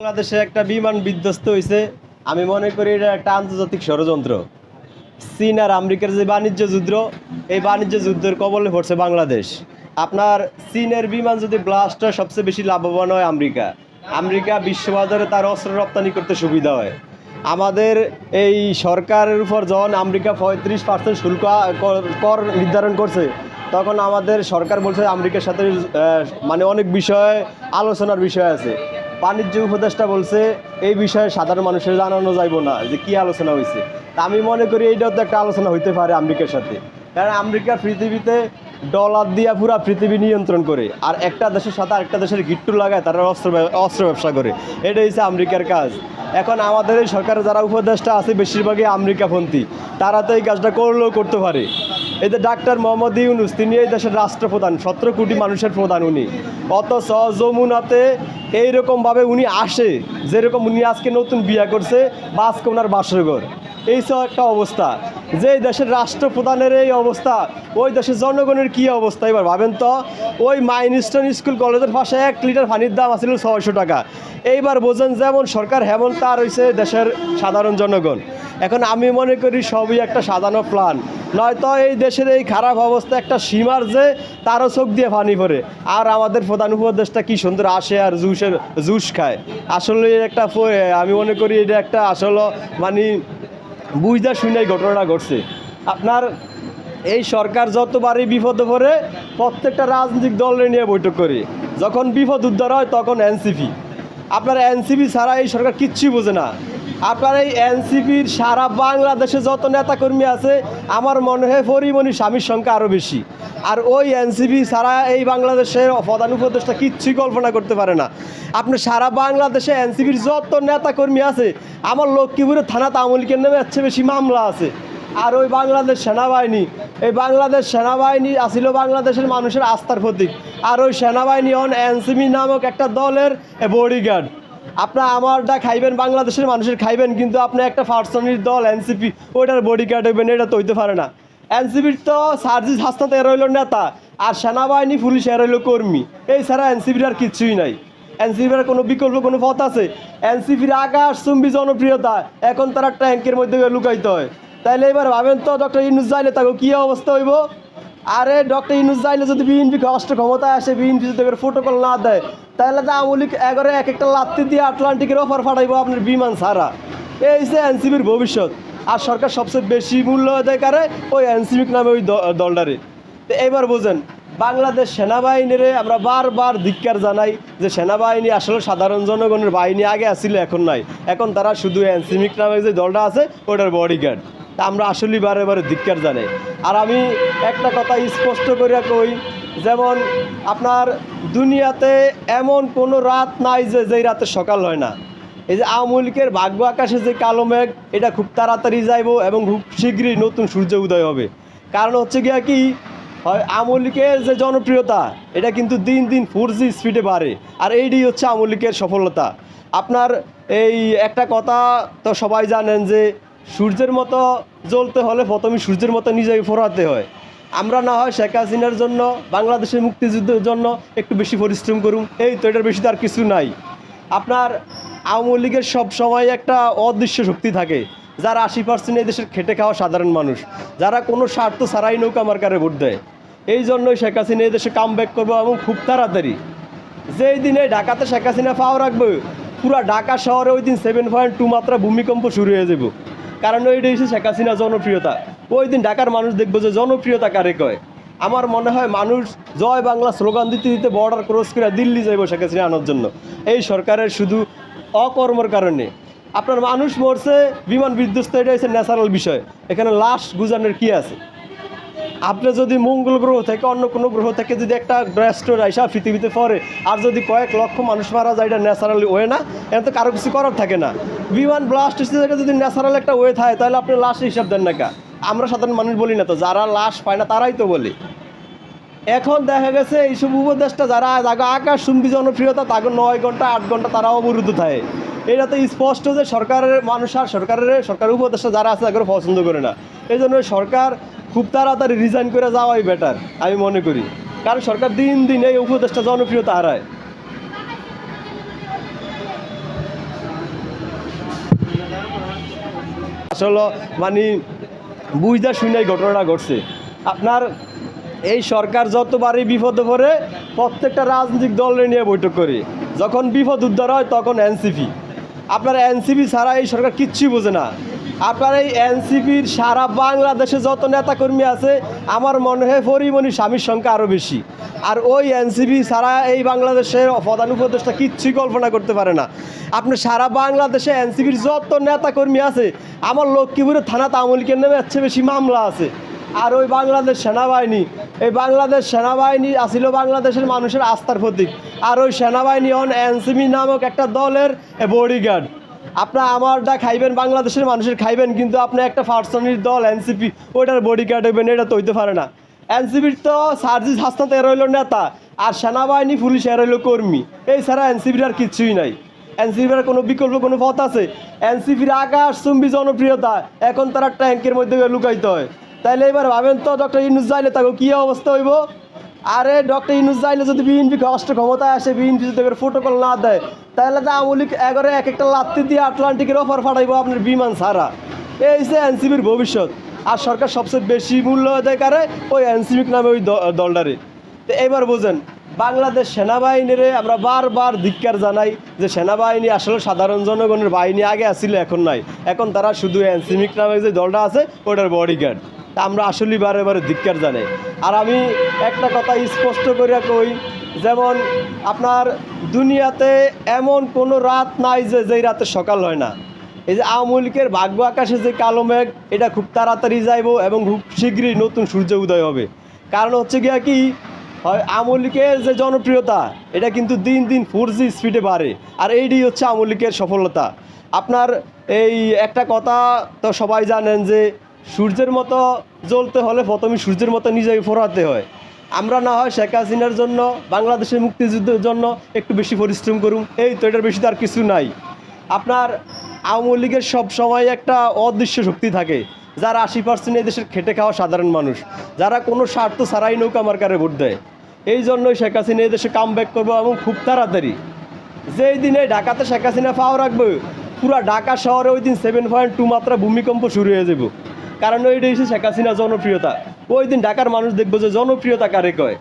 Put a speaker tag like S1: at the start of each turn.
S1: বাংলাদেশে একটা বিমান বিধ্বস্ত হয়েছে আমি মনে করি এটা একটা আন্তর্জাতিক ষড়যন্ত্র। চীন আর আমেরিকার যে বাণিজ্য যুদ্ধ, এই বাণিজ্য যুদ্ধের কবলে পড়ছে বাংলাদেশ। আপনার চীনের বিমান যদি ব্লাস্ট হয়, সবচেয়ে বেশি লাভবান হয় আমেরিকা। আমেরিকা বিশ্ববাজারে তার অস্ত্র রপ্তানি করতে সুবিধা হয়। আমাদের এই সরকারের উপর যখন আমেরিকা পঁয়ত্রিশ পার্সেন্ট শুল্ক, কর- নির্ধারণ করছে, তখন আমাদের সরকার বলছে আমেরিকার সাথে মানে অনেক বিষয়ে আলোচনার বিষয় আছে। বাণিজ্য উপদেষ্টা বলছে, এই বিষয়ে সাধারণ মানুষের জানানো যাইব না, যে কি আলোচনা হয়েছে তা আমি মনে করি এইটাও তো একটা আলোচনা হইতে পারে আমেরিকার সাথে। কারণ আমেরিকা পৃথিবীতে ডলার দিয়া পুরা পৃথিবী নিয়ন্ত্রণ করে, আর একটা দেশের সাথে আরেকটা দেশের গিট্টু লাগায় তারা অস্ত্র অস্ত্র ব্যবসা করে। এটা হচ্ছে আমেরিকার কাজ। এখন আমাদের এই সরকারের যারা উপদেষ্টা আছে, বেশিরভাগই আমেরিকাপন্থী। তারা তো এই কাজটা করলেও করতে পারে। যে ডাক্তার মোহাম্মদ ইউনুস, তিনি এই দেশের রাষ্ট্রপ্রধান, সতেরো কোটি মানুষের প্রধান উনি। অত যমুনাতে এইরকমভাবে উনি আসে, যেরকম উনি আজকে নতুন বিয়া করছে, বা আজকে ওনার বাসরঘর। এই সব একটা অবস্থা। যে দেশের রাষ্ট্রপ্রধানের এই অবস্থা, ওই দেশের জনগণের কী অবস্থা? এবার ভাবেন তো, ওই মাইনস্টোন স্কুল কলেজের পাশে এক লিটার পানির দাম আছিল ছয়শো টাকা। এইবার বোঝেন যেমন সরকার হেমন, তার হয়েছে দেশের সাধারণ জনগণ। এখন আমি মনে করি সবই একটা সাজানো প্ল্যান। নয়তো এই দেশের এই খারাপ অবস্থা একটা সীমার যে, তারও চোখ দিয়ে পানি পড়ে। আর আমাদের প্রধান উপদেশটা কি সুন্দর আসে আর জুসের জুস খায়। আসলে একটা আমি মনে করি এটা একটা আসলে মানে বুঝতে শুনেই ঘটনাটা ঘটছে। আপনার এই সরকার যতবারই বিপদে পড়ে, প্রত্যেকটা রাজনৈতিক দল নিয়ে বৈঠক করে। যখন বিপদ উদ্ধার হয়, তখন এনসিপি। আপনার এনসিপি ছাড়া এই সরকার কিচ্ছুই বোঝে না। আপনার এই এনসিপির সারা বাংলাদেশে যত নেতাকর্মী আছে, আমার মনে হয় পরিমণি স্বামীর সংখ্যা আরও বেশি। আর ওই এনসিপি ছাড়া এই বাংলাদেশের প্রধান উপদেষ্টা কিচ্ছুই কল্পনা করতে পারে না। আপনি সারা বাংলাদেশে এনসিপির যত নেতাকর্মী আছে, আমার লক্ষ্মীপুরের থানাতে আমলিকের নামে চেয়ে বেশি মামলা আছে। আর ওই বাংলাদেশ সেনাবাহিনী, এই বাংলাদেশ সেনাবাহিনী আসিল বাংলাদেশের মানুষের আস্থার প্রতীক। আর ওই সেনাবাহিনী অন এনসিবি নামক একটা দলের বডিগার্ড আপনার আমারটা খাইবেন, বাংলাদেশের মানুষের খাইবেন, কিন্তু আপনি একটা পার্সনের দল এনসিপি ওইটার বডিগার্ড হইবেন, এটা তো হইতে পারে না। এনসিপির তো সার্জিস হাসনাত এর হইল নেতা, আর সেনাবাহিনী, পুলিশ এর হইল কর্মী। এই ছাড়া এনসিপির আর কিছুই নাই। এনসিপির কোনো বিকল্প, কোনো পথ আছে? এনসিপির আকাশ, চুম্বি জনপ্রিয়তা, এখন তারা ট্যাঙ্কের মধ্যে লুকাইতে হয়। তাইলে এবার ভাবেন তো ডক্টর ইনুস যাইলে তাকে কী অবস্থা হইব? আরে, ডক্টর ইনুস যাইলে যদি বিএনপি রাষ্ট্র ক্ষমতায় আসে, বিএনপি যদি প্রোটোকল না দেয়, তাহলে তো আমলিক এগারো এক একটা লাত্তি দিয়ে আটলান্টিকের অফার ফাটাইবো আপনার বিমান ছাড়া। এই যে এনসিপির ভবিষ্যৎ, আর সরকার সবচেয়ে বেশি মূল্য দেয় কারে? ওই এনসিপিক নামে ওই দলটারে। তো এবার বোঝেন, বাংলাদেশ সেনাবাহিনীরে আমরা বারবার ধিক্কার জানাই যে সেনাবাহিনী আসলে সাধারণ জনগণের বাহিনী আগে আসছিল এখন নাই। এখন তারা শুধু এনসিমিক নামে যে দলটা আছে, ওটার বডিগার্ড তা আমরা আসলেই বারে বারে ধিক্কার জানাই। আর আমি একটা কথা স্পষ্ট করে কই, যেমন আপনার দুনিয়াতে এমন কোনো রাত নাই যে যেই রাতে সকাল হয় না। এই যে আওয়ামী লীগের ভাগ্য আকাশে যে কালো মেঘ, এটা খুব তাড়াতাড়ি যাইব এবং খুব শীঘ্রই নতুন সূর্য উদয় হবে। কারণ হচ্ছে গিয়া কি, হয় আওয়ামী যে জনপ্রিয়তা, এটা কিন্তু দিন দিন ফোর জি স্পিডে বাড়ে। আর এইটাই হচ্ছে আওয়ামী সফলতা। আপনার এই একটা কথা তো সবাই জানেন যে সূর্যের মতো জ্বলতে হলে প্রথমে সূর্যের মতো নিজেকে ফোরাতে হয়। আমরা না হয় শেখ হাসিনার জন্য, বাংলাদেশের মুক্তিযুদ্ধের জন্য একটু বেশি পরিশ্রম করুন। এই তো এটার বেশি তো আর কিছু নাই। আপনার আওয়ামী লীগের সব সময় একটা অদৃশ্য শক্তি থাকে, যারা আশি পার্সেন্ট এই দেশের খেটে খাওয়া সাধারণ মানুষ, যারা কোনো স্বার্থ ছাড়াই নৌকা মার্কারে ভোট দেয়। এই জন্যই শেখ হাসিনা এই দেশে কাম ব্যাক করব এবং খুব তাড়াতাড়ি। যেই দিনে ঢাকাতে শেখ হাসিনা পাওয়া রাখবে, পুরা ঢাকা শহরে ওই দিন সেভেন পয়েন্ট টু মাত্রা ভূমিকম্প শুরু হয়ে যাব। কারণ ওইটা হচ্ছে শেখ হাসিনা জনপ্রিয়তা। ওই দিন ঢাকার মানুষ দেখব যে জনপ্রিয়তা কারে কয়? আমার মনে হয় মানুষ জয় বাংলা স্লোগান দিতে দিতে বর্ডার ক্রস করে দিল্লি যাইব শেখ হাসিনা আনার জন্য। এই সরকারের শুধু অকর্মর কারণে। আপনার মানুষ মরছে, বিমান বিধ্বস্ত, এটা হচ্ছে ন্যাচারাল বিষয়। এখানে লাশ গুজানোর কি আছে? আপনি যদি মঙ্গল গ্রহ থেকে অন্য কোনো গ্রহ থেকে যদি একটা ব্রেস্টোর আইসা পৃথিবীতে পড়ে, আর যদি কয়েক লক্ষ মানুষ মারা যায়, এটা ন্যাচারালি ওয়ে না? এটা তো কারও কিছু করার থাকে না। বিমান ব্লাস্ট থেকে যদি ন্যাচারাল একটা ওয়ে থাকে, তাহলে আপনি লাশ হিসাব দেন না কা? আমরা সাধারণ মানুষ বলি না তো, যারা লাশ পায় না তারাই তো বলি। এখন দেখা গেছে এইসব উপদেশটা যারা তাকে আকাশ শুনবি জনপ্রিয়তা তাকে নয় ঘণ্টা, আট ঘণ্টা তারা অবরুদ্ধ থাকে। এটা তো স্পষ্ট যে সরকারের মানুষ আর সরকারের সরকারের উপদেষ্টা যারা আছে তাকে পছন্দ করে না। এই জন্য সরকার খুব তাড়াতাড়ি রিজাইন করে যাওয়াই বেটার আমি মনে করি। কারণ সরকার দিন দিন এই উপদেশটা জনপ্রিয়তা হারায়। আসলে মানে বুঝদা শুনেই ঘটনাটা ঘটছে। আপনার এই সরকার যতবারই বিপদে পড়ে, প্রত্যেকটা রাজনৈতিক দলের নিয়ে বৈঠক করে। যখন বিপদ উদ্ধার হয়, তখন এনসিপি। আপনার এনসিপি ছাড়া এই সরকার কিচ্ছুই বোঝে না। আপনার এই এনসিপির সারা বাংলাদেশে যত নেতাকর্মী আছে, আমার মনে হয় পরিমণি স্বামীর সংখ্যা আরও বেশি। আর ওই এনসিপি ছাড়া এই বাংলাদেশের প্রধান উপদেষ্টা কিচ্ছুই কল্পনা করতে পারে না। আপনি সারা বাংলাদেশে এনসিপির যত নেতাকর্মী আছে, আমার লক্ষ্মীপুরের থানা আমলিকের নামে চেয়ে বেশি মামলা আছে। আর ওই বাংলাদেশ সেনাবাহিনী, এই বাংলাদেশ সেনাবাহিনী আসিল বাংলাদেশের মানুষের আস্থার প্রতীক। আর ওই সেনাবাহিনী অন এনসিবি নামক একটা দলের বডিগার্ড আপনার আমারটা খাইবেন, বাংলাদেশের মানুষের খাইবেন, কিন্তু আপনি একটা ফার্সনির দল এনসিপি ওইটার বডিগার্ড হইবেন, এটা তো হইতে পারে না। এনসিপির তো সার্জিস এর হইল নেতা, আর সেনাবাহিনী, পুলিশ এর হইল কর্মী। এই ছাড়া এনসিপির আর কিচ্ছুই নাই। এনসিপির কোনো বিকল্প, কোনো পথ আছে? এনসিপির আকাশ, চুম্বি জনপ্রিয়তা, এখন তারা ট্যাঙ্কের মধ্যে লুকাইতে হয়। তাইলে এবার ভাবেন তো, ডক্টর ইনুস যাইলে তাকে কি অবস্থা হইব? আরে, ডক্টর ইনুস যাইলে যদি বিএনপি অষ্ট ক্ষমতায় আসে, বিএনপি যদি প্রোটোকল না দেয়, তাহলে তো আমলিক এগারো এক একটা লাত্তি দিয়ে আটলান্টিকের অফার ফাটাইবো আপনার বিমান ছাড়া। এই যে এনসিবির ভবিষ্যৎ। আর সরকার সবচেয়ে বেশি মূল্য দেয় কারে? ওই এনসিপিক নামে ওই দলটারে। তো এবার বোঝেন, বাংলাদেশ সেনাবাহিনীরে আমরা বারবার ধিক্কার জানাই যে সেনাবাহিনী আসলে সাধারণ জনগণের বাহিনী আগে আসছিল এখন নাই। এখন তারা শুধু এনসিমিক নামে যে দলটা আছে, ওটার বডিগার্ড তা আমরা আসলেই বারে বারে ধিক্কার জানাই। আর আমি একটা কথা স্পষ্ট করে কই, যেমন আপনার দুনিয়াতে এমন কোনো রাত নাই যে যেই রাতে সকাল হয় না। এই যে আওয়ামী লীগের ভাগ্য আকাশে যে কালো মেঘ, এটা খুব তাড়াতাড়ি যাইব এবং খুব শীঘ্রই নতুন সূর্য উদয় হবে। কারণ হচ্ছে গিয়া কি, হয় আওয়ামী যে জনপ্রিয়তা, এটা কিন্তু দিন দিন ফোর জি স্পিডে বাড়ে। আর এইটাই হচ্ছে আওয়ামী সফলতা। আপনার এই একটা কথা তো সবাই জানেন যে সূর্যের মতো জ্বলতে হলে প্রথমে সূর্যের মতো নিজেকে ফোরাতে হয়। আমরা না হয় শেখ হাসিনার জন্য, বাংলাদেশের মুক্তিযুদ্ধের জন্য একটু বেশি পরিশ্রম করুন এই তো এটার বেশি তো আর কিছু নাই। আপনার আওয়ামী লীগের সব সময় একটা অদৃশ্য শক্তি থাকে, যারা আশি পার্সেন্ট এই দেশের খেটে খাওয়া সাধারণ মানুষ, যারা কোনো স্বার্থ ছাড়াই নৌকা মার্কারে ভোট দেয়। এই জন্যই শেখ হাসিনা এই দেশে কাম ব্যাক করব এবং খুব তাড়াতাড়ি। যেই দিনে ঢাকাতে শেখ হাসিনা পাও রাখবে, পুরা ঢাকা শহরে ওই দিন সেভেন পয়েন্ট টু মাত্রা ভূমিকম্প শুরু হয়ে যাব। কারণ ওইটা হচ্ছে শেখ হাসিনা জনপ্রিয়তা। ওই দিন ঢাকার মানুষ দেখব যে জনপ্রিয়তা কারে কয়?